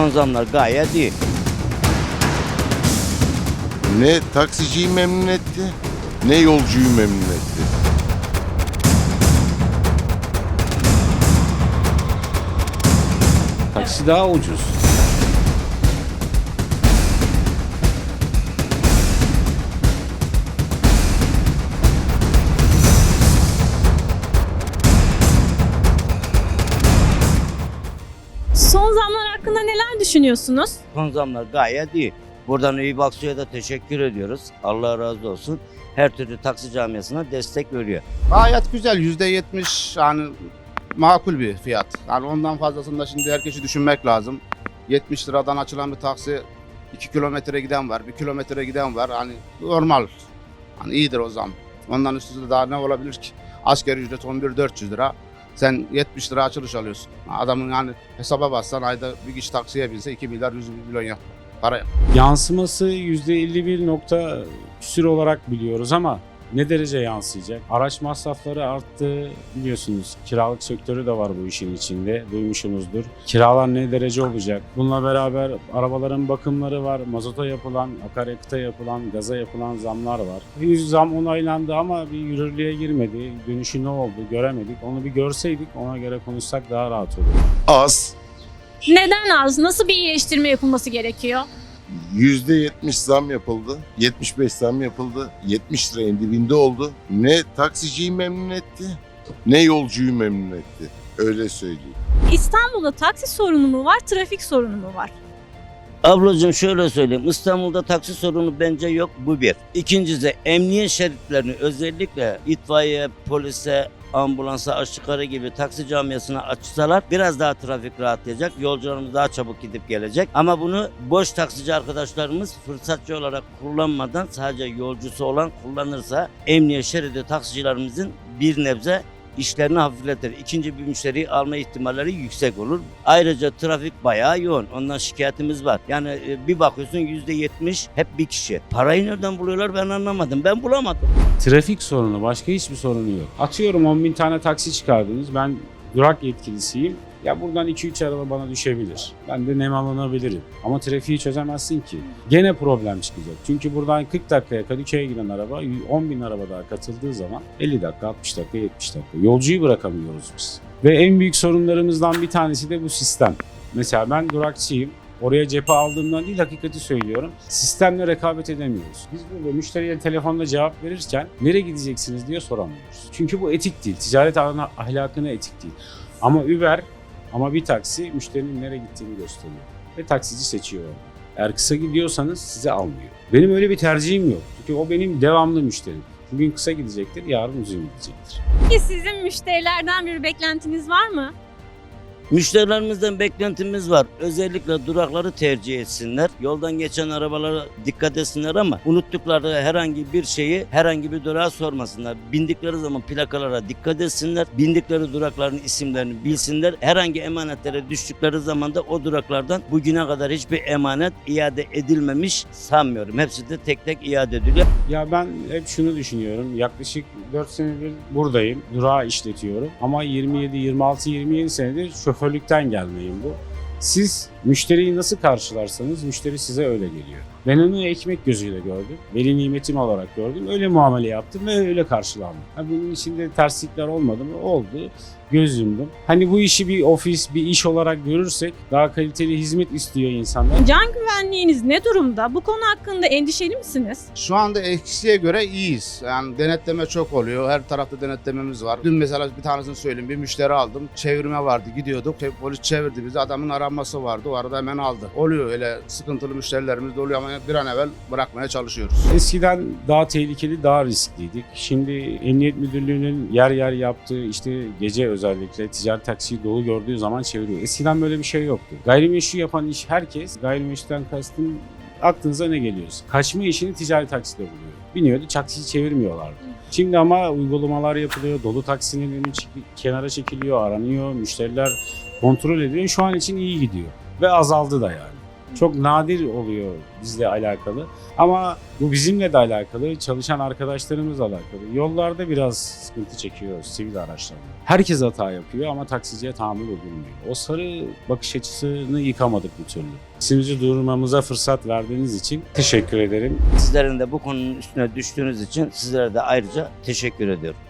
Son zamlar gayet iyi. Ne taksiciyi memnun etti, ne yolcuyu memnun etti. Taksi daha ucuz. Son zamlar hakkında neler düşünüyorsunuz? Son zamlar gayet iyi. Buradan Eyüp Aksu'ya da teşekkür ediyoruz. Allah razı olsun. Her türlü taksi camiasına destek veriyor. Gayet güzel yüzde yetmiş yani makul bir fiyat. Yani ondan fazlasını da şimdi herkesi düşünmek lazım. 70 liradan açılan bir taksi 2 kilometre giden var, 1 kilometre giden var. Hani normal. Hani iyidir o zaman. Ondan üstünde daha ne olabilir ki? Asgari ücret 11 400 lira. Sen 70 lira açılış alıyorsun. Adamın yani hesaba bassan ayda bir kişi taksiye binse 2 milyar 100 milyon ya. Para Yansıması %51 nokta küsür olarak biliyoruz ama ne derece yansıyacak? Araç masrafları arttı biliyorsunuz. Kiralık sektörü de var bu işin içinde. Duymuşsunuzdur. Kiralar ne derece olacak? Bununla beraber arabaların bakımları var. Mazota yapılan, akaryakıta yapılan, gaza yapılan zamlar var. Henüz zam onaylandı ama bir yürürlüğe girmedi. Dönüşü ne oldu göremedik. Onu bir görseydik ona göre konuşsak daha rahat olur. Az, Neden az? Nasıl bir iyileştirme yapılması gerekiyor? Yüzde yetmiş zam yapıldı, 75 zam yapıldı, 70 liranın dibinde oldu. Ne taksiciyi memnun etti, ne yolcuyu memnun etti. Öyle söyleyeyim. İstanbul'da taksi sorunu mu var, trafik sorunu mu var? Ablacığım şöyle söyleyeyim. İstanbul'da taksi sorunu bence yok. Bu bir. İkincisi emniyet şeritlerini özellikle itfaiye, polise, ambulansa, aşıkarı gibi taksi camiasına açsalar biraz daha trafik rahatlayacak. Yolcularımız daha çabuk gidip gelecek. Ama bunu boş taksici arkadaşlarımız fırsatçı olarak kullanmadan sadece yolcusu olan kullanırsa emniyet şeridi taksicilerimizin bir nebze işlerini hafifletir. İkinci bir müşteriyi alma ihtimalleri yüksek olur. Ayrıca trafik bayağı yoğun. Ondan şikayetimiz var. Yani e, bir bakıyorsun yüzde yetmiş hep bir kişi. Parayı nereden buluyorlar ben anlamadım. Ben bulamadım. Trafik sorunu başka hiçbir sorunu yok. Atıyorum 10 bin tane taksi çıkardınız. Ben durak yetkilisiyim. Ya buradan 2-3 araba bana düşebilir. Ben de nemalanabilirim. Ama trafiği çözemezsin ki. Gene problem çıkacak. Çünkü buradan 40 dakikaya Kadıköy'e giden araba 10 bin araba daha katıldığı zaman 50 dakika, 60 dakika, 70 dakika. Yolcuyu bırakamıyoruz biz. Ve en büyük sorunlarımızdan bir tanesi de bu sistem. Mesela ben durakçıyım. Oraya cephe aldığımdan değil hakikati söylüyorum. Sistemle rekabet edemiyoruz. Biz burada müşteriye telefonla cevap verirken nereye gideceksiniz diye soramıyoruz. Çünkü bu etik değil. Ticaret ahlakına, etik değil. Ama Uber ama bir taksi müşterinin nereye gittiğini gösteriyor. Ve taksici seçiyor onu. Eğer kısa gidiyorsanız sizi almıyor. Benim öyle bir tercihim yok. Çünkü o benim devamlı müşterim. Bugün kısa gidecektir, yarın uzun gidecektir. Peki sizin müşterilerden bir beklentiniz var mı? Müşterilerimizden beklentimiz var. Özellikle durakları tercih etsinler. Yoldan geçen arabalara dikkat etsinler ama unuttukları herhangi bir şeyi herhangi bir durağa sormasınlar. Bindikleri zaman plakalara dikkat etsinler. Bindikleri durakların isimlerini bilsinler. Herhangi emanetlere düştükleri zaman da o duraklardan bugüne kadar hiçbir emanet iade edilmemiş sanmıyorum. Hepsi de tek tek iade ediliyor. Ya ben hep şunu düşünüyorum. Yaklaşık 4 senedir buradayım. Durağı işletiyorum. Ama 27, 26, 27 senedir şoförlükten gelmeyim bu. Siz müşteriyi nasıl karşılarsanız müşteri size öyle geliyor. Ben onu ekmek gözüyle gördüm. Veli nimetim olarak gördüm. Öyle muamele yaptım ve öyle karşılandım. Ha, bunun içinde terslikler olmadı mı? Oldu. Göz yumdum. Hani bu işi bir ofis, bir iş olarak görürsek daha kaliteli hizmet istiyor insanlar. Can güvenliğiniz ne durumda? Bu konu hakkında endişeli misiniz? Şu anda eksiye göre iyiyiz. Yani denetleme çok oluyor. Her tarafta denetlememiz var. Dün mesela bir tanesini söyleyeyim. Bir müşteri aldım. Çevirme vardı. Gidiyorduk. Polis çevirdi bizi. Adamın aranması vardı. O arada hemen aldı. Oluyor öyle sıkıntılı müşterilerimiz de oluyor ama bir an evvel bırakmaya çalışıyoruz. Eskiden daha tehlikeli, daha riskliydik. Şimdi Emniyet Müdürlüğü'nün yer yer yaptığı işte gece özellikle ticari taksiyi dolu gördüğü zaman çeviriyor. Eskiden böyle bir şey yoktu. Gayrimeşru yapan iş herkes, gayrimeşrudan kastım aklınıza ne geliyorsa. Kaçma işini ticari takside buluyor. Biniyordu, taksiyi çevirmiyorlardı. Şimdi ama uygulamalar yapılıyor, dolu taksinin önü kenara çekiliyor, aranıyor, müşteriler kontrol ediliyor. Şu an için iyi gidiyor ve azaldı da yani. Çok nadir oluyor bizle alakalı. Ama bu bizimle de alakalı, çalışan arkadaşlarımızla alakalı. Yollarda biraz sıkıntı çekiyoruz sivil araçlarla. Herkes hata yapıyor ama taksiciye tahammül edilmiyor. O sarı bakış açısını yıkamadık bir türlü. İsimizi duyurmamıza fırsat verdiğiniz için teşekkür ederim. Sizlerin de bu konunun üstüne düştüğünüz için sizlere de ayrıca teşekkür ediyorum.